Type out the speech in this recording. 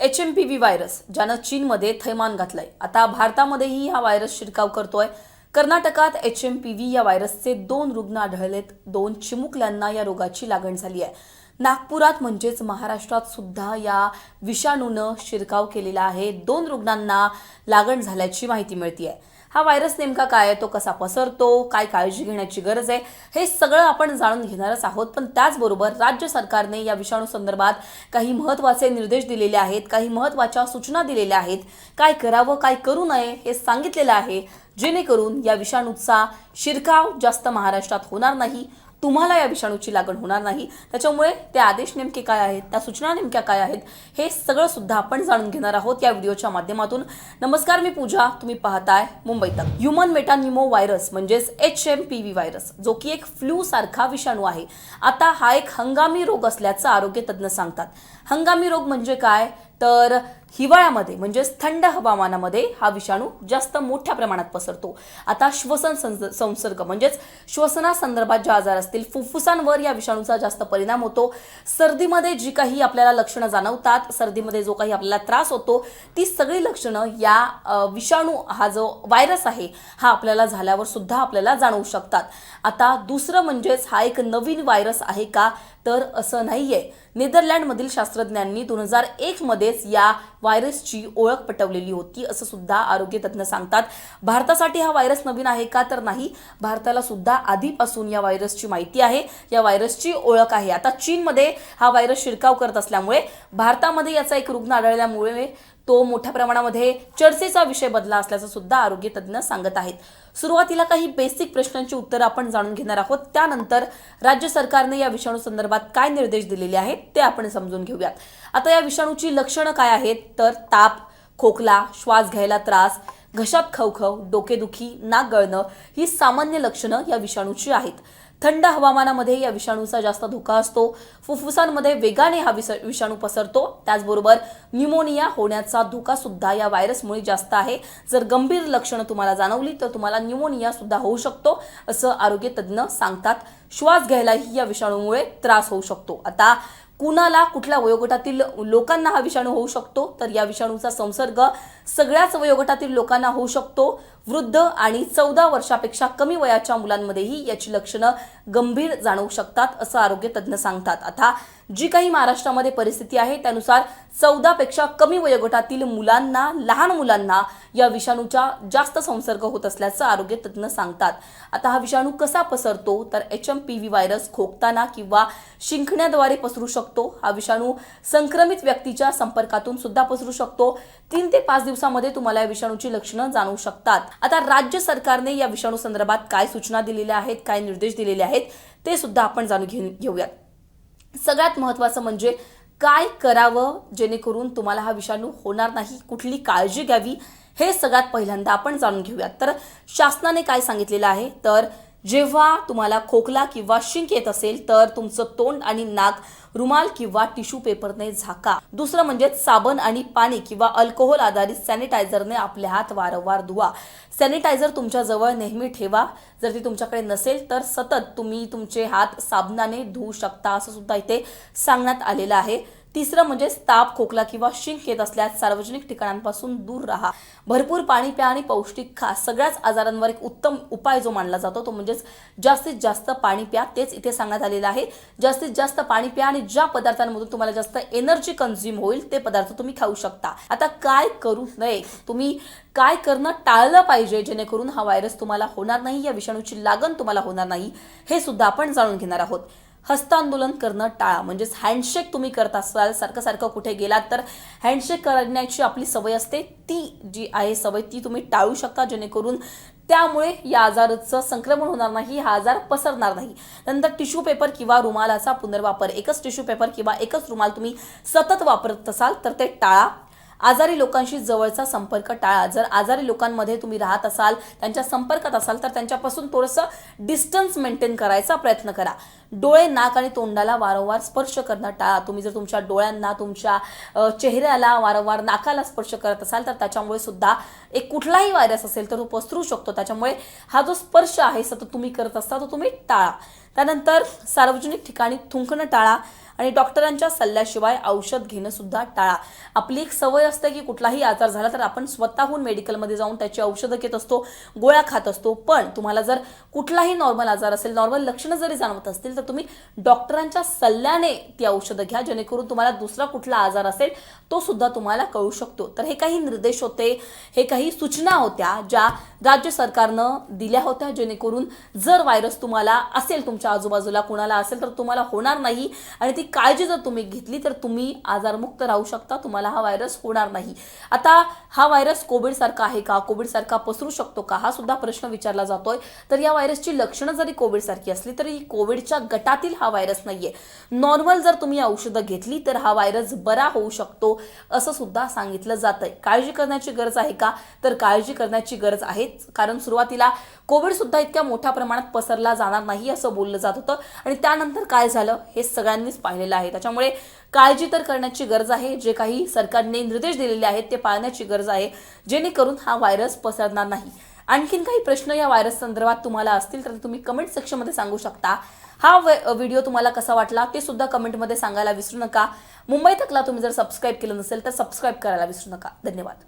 H M P V virus ज्यानं चीनमध्ये थैमान घातलंय. आता भारतामध्येही हा व्हायरस शिरकाव करतोय. कर्नाटकात एच एम पी व्ही या व्हायरसचे दोन रुग्ण आढळलेत. दोन चिमुकल्यांना या रोगाची लागण झाली आहे. नागपुरात म्हणजेच महाराष्ट्रात सुद्धा या विषाणूनं शिरकाव केलेला आहे. दोन रुग्णांना लागण झाल्याची माहिती मिळते आहे हा व्हायरस नेमका काय आहे? तो कसा पसरतो? काय काळजी घेण्याची गरज आहे? हे सगळं आपण जाणून घेणारच आहोत. पण त्याचबरोबर राज्य सरकारने या विषाणू संदर्भात काही महत्त्वाचे निर्देश दिलेले आहेत काही महत्त्वाच्या सूचना दिलेल्या आहेत. काय करावं काय करू नये हे सांगितलेलं आहे. जेणेकरून या विषाणूचा शिरकाव जास्त महाराष्ट्रात होणार नाही. तुम्हाला या विषाणूची लागण होणार नाही. त्याच्यामुळे ते आदेश नेमके काय आहेत त्या सूचना नेमक्या काय आहेत हे सगळं सुद्धा आपण जाणून घेणार आहोत या व्हिडिओच्या माध्यमातून. नमस्कार मी पूजा. तुम्ही पाहताय Mumbai Tak. Human metapneumovirus म्हणजेच H M P V virus जो की एक फ्लू सारखा विषाणू आहे. आता हा एक हंगामी रोग असल्याचं आरोग्य तज्ज्ञ सांगतात. हंगामी रोग म्हणजे काय? तर हिवाळ्यामध्ये म्हणजेच थंड हवामानामध्ये हा विषाणू जास्त मोठ्या प्रमाणात पसरतो. आता श्वसन संसर्ग म्हणजेच श्वसनासंदर्भात जे आजार असतील फुफ्फुसांवर या विषाणूचा जास्त परिणाम होतो. सर्दीमध्ये जी काही आपल्याला लक्षणं जाणवतात सर्दीमध्ये जो काही आपल्याला त्रास होतो ती सगळी लक्षणं या विषाणू हा जो व्हायरस आहे हा आपल्याला झाल्यावर सुद्धा आपल्याला जाणवू शकतात. आता दुसरं म्हणजेच हा एक नवीन व्हायरस आहे का? तर असं नाहीये. नेदरलँडमधील शास्त्रज्ञांनी दोन हजार एकमध्येच या व्हायरसची ओळख पटवलेली होती असं सुद्धा आरोग्य तज्ज्ञ सांगतात. भारतासाठी हा व्हायरस नवीन आहे का तर नाही भारताला सुद्धा आधीपासून या व्हायरसची माहिती आहे. या व्हायरसची ओळख आहे. आता चीनमध्ये हा व्हायरस शिरकाव करत असल्यामुळे भारतामध्ये याचा एक रुग्ण आढळल्यामुळे तो मोठ्या प्रमाणामध्ये चर्चेचा विषय बदला असल्याचं सुद्धा आरोग्य तज्ज्ञ सांगत आहेत. सुरुवातीला काही बेसिक प्रश्नांची उत्तरं आपण जाणून घेणार आहोत. त्यानंतर राज्य सरकारने या विषाणू संदर्भात काय निर्देश दिलेले आहेत ते आपण समजून घेऊयात. आता या विषाणूची लक्षणं काय आहेत? तर ताप खोकला श्वास घ्यायला त्रास घशात खवखव डोकेदुखी नाक गळणं ही सामान्य लक्षणं या विषाणूची आहेत. थंड हवामानामध्ये या विषाणूचा जास्त धोका असतो. फुफ्फुसांमध्ये वेगाने हा विस विषाणू पसरतो. त्याचबरोबर न्यूमोनिया होण्याचा धोका सुद्धा या व्हायरसमुळे जास्त आहे. जर गंभीर लक्षणं तुम्हाला जाणवली तर तुम्हाला न्यूमोनिया सुद्धा होऊ शकतो असं आरोग्य तज्ज्ञ सांगतात. श्वास घ्यायलाही या विषाणूमुळे त्रास होऊ शकतो. आता कुणाला कुठल्या वयोगटातील लोकांना हा विषाणू होऊ शकतो? तर या विषाणूचा संसर्ग सगळ्याच वयोगटातील लोकांना होऊ शकतो. वृद्ध आणि चौदा वर्षापेक्षा कमी वयाच्या मुलांमध्येही याची लक्षणं गंभीर जाणवू शकतात असं आरोग्य तज्ज्ञ सांगतात. आता जी काही महाराष्ट्रामध्ये परिस्थिती आहे त्यानुसार चौदापेक्षा कमी वयोगटातील मुलांना लहान मुलांना या विषाणूचा जास्त संसर्ग होत असल्याचं आरोग्य तज्ज्ञ सांगतात. आता हा विषाणू कसा पसरतो तर H M P V virus खोकताना किंवा शिंकण्याद्वारे पसरू शकतो. हा विषाणू संक्रमित व्यक्तीच्या संपर्कातून सुद्धा पसरू शकतो. तीन ते पाच दिवसामध्ये तुम्हाला या विषाणूची लक्षणं जाणवू शकतात. आता राज्य सरकारने या विषाणू संदर्भात काय सूचना दिलेल्या आहेत काय निर्देश दिलेले आहेत ते सुद्धा आपण जाणून घेऊन घेऊयात. सगळ्यात महत्त्वाचं म्हणजे काय करावं जेणेकरून तुम्हाला हा विषाणू होणार नाही कुठली काळजी घ्यावी हे सगळ्यात पहिल्यांदा आपण जाणून घेऊयात. तर शासनाने काय सांगितलेलं आहे? तर जेव्हा तुम्हाला खोकला किंवा शिंक येत असेल तर तुमचं तोंड आणि नाक रुमाल किंवा टिश्यू पेपरने झाका. दुसरं म्हणजे साबण आणि पाणी किंवा अल्कोहोल आधारित सॅनिटायझरने आपले हात वारंवार धुवा. सॅनिटायझर तुमच्या जवळ नेहमी ठेवा. जर ती तुमच्याकडे नसेल तर सतत तुम्ही तुमचे हात साबणाने धुवू शकता असं सुद्धा इथे सांगण्यात आलेलं आहे. तिसरं म्हणजे ताप खोकला किंवा शिंक येत असल्यास सार्वजनिक ठिकाणांपासून दूर राहा. भरपूर पाणी प्या आणि पौष्टिक खा. सगळ्याच आजारांवर एक उत्तम उपाय जो मानला जातो तो म्हणजेच जास्तीत जास्त पाणी प्या. तेच इथे सांगण्यात आलेलं आहे. जास्तीत जास्त पाणी प्या आणि ज्या पदार्थांमधून तुम्हाला जास्त एनर्जी कन्झ्युम होईल ते पदार्थ तुम्ही खाऊ शकता. आता काय करू नये? तुम्ही काय करणं टाळलं पाहिजे जेणेकरून हा व्हायरस तुम्हाला होणार नाही या विषाणूची लागण तुम्हाला होणार नाही हे सुद्धा आपण जाणून घेणार आहोत. हस्तांदोलन करणं टाळा. म्हणजेच हँडशेक तुम्ही करत असाल सारखं सारखं कुठे गेलात तर हँडशेक करण्याची आपली सवय असते. ती जी आहे सवय ती तुम्ही टाळू शकता जेणेकरून त्यामुळे या आजाराचं संक्रमण होणार नाही हा आजार पसरणार नाही. नंतर टिश्यू पेपर किंवा रुमालाचा पुनर्वापर. एकच टिश्यू पेपर किंवा एकच रुमाल तुम्ही सतत वापरत असाल तर ते टाळा. आजारी लोकांशी जवळचा संपर्क टाळा. जर आजारी लोकांमध्ये तुम्ही राहत असाल त्यांच्या संपर्कात असाल तर त्यांच्यापासून थोडंसं डिस्टन्स मेंटेन करायचा प्रयत्न करा. डोळे नाक आणि तोंडाला वारंवार स्पर्श करणं टाळा. तुम्ही जर तुमच्या डोळ्यांना तुमच्या चेहऱ्याला वारंवार नाकाला स्पर्श करत असाल तर त्याच्यामुळे सुद्धा एक कुठलाही व्हायरस असेल तर तो पसरू शकतो. त्याच्यामुळे हा जो स्पर्श आहे सतत तुम्ही करत असता तो तुम्ही टाळा. त्यानंतर सार्वजनिक ठिकाणी थुंकणं टाळा. आणि डॉक्टरांच्या सल्ल्याशिवाय औषध घेणं सुद्धा टाळा. आपली एक सवय असते की कुठलाही आजार झाला तर आपण स्वतःहून मेडिकलमध्ये जाऊन त्याची औषधं घेत असतो गोळ्या खात असतो. पण तुम्हाला जर कुठलाही नॉर्मल आजार असेल नॉर्मल लक्षणं जरी जाणवत असतील तर तुम्ही डॉक्टरांच्या सल्ल्याने ती औषधं घ्या जेणेकरून तुम्हाला दुसरा कुठला आजार असेल तो सुद्धा तुम्हाला कळू शकतो. तर हे काही निर्देश होते हे काही सूचना होत्या ज्या राज्य सरकारनं दिल्या होत्या जेणेकरून जर व्हायरस तुम्हाला असेल तुमच्या आजूबाजूला कुणाला असेल तर तुम्हाला होणार नाही. आणि ती काळजी जर तुम्ही घेतली तर तुम्ही आजारमुक्त राहू शकता. तुम्हाला हा व्हायरस होणार नाही. आता हा व्हायरस कोविडसारखा आहे का? कोविडसारखा पसरू शकतो का? हा सुद्धा प्रश्न विचारला जातोय. तर या व्हायरसची लक्षणं जरी कोविडसारखी असली तरी कोविडच्या गटातील हा व्हायरस नाहीये. नॉर्मल जर तुम्ही औषधं घेतली तर हा व्हायरस बरा होऊ शकतो असं सुद्धा सांगितलं जातंय. काळजी करण्याची गरज आहे का? तर काळजी करण्याची गरज आहे. आहेच कारण सुरुवातीला कोविड सुद्धा इतक्या मोठ्या प्रमाणात पसरला जाणार नाही असं बोललं जात होतं. आणि त्यानंतर काय झालं हे सगळ्यांनीच पाहिलेलं आहे. त्याच्यामुळे काळजी तर करण्याची गरज आहे. जे काही सरकारने निर्देश दिलेले आहेत ते पाळण्याची गरज आहे. जेणेकरून हा व्हायरस पसरणार नाही. आणखीन काही प्रश्न या व्हायरस संदर्भात तुम्हाला असतील तर तुम्ही कमेंट सेक्शनमध्ये सांगू शकता. हा व्हिडिओ तुम्हाला कसा वाटला ते सुद्धा कमेंटमध्ये सांगायला विसरू नका. मुंबई तकला तुम्ही जर सबस्क्राईब केलं नसेल तर सबस्क्राईब करायला विसरू नका. धन्यवाद.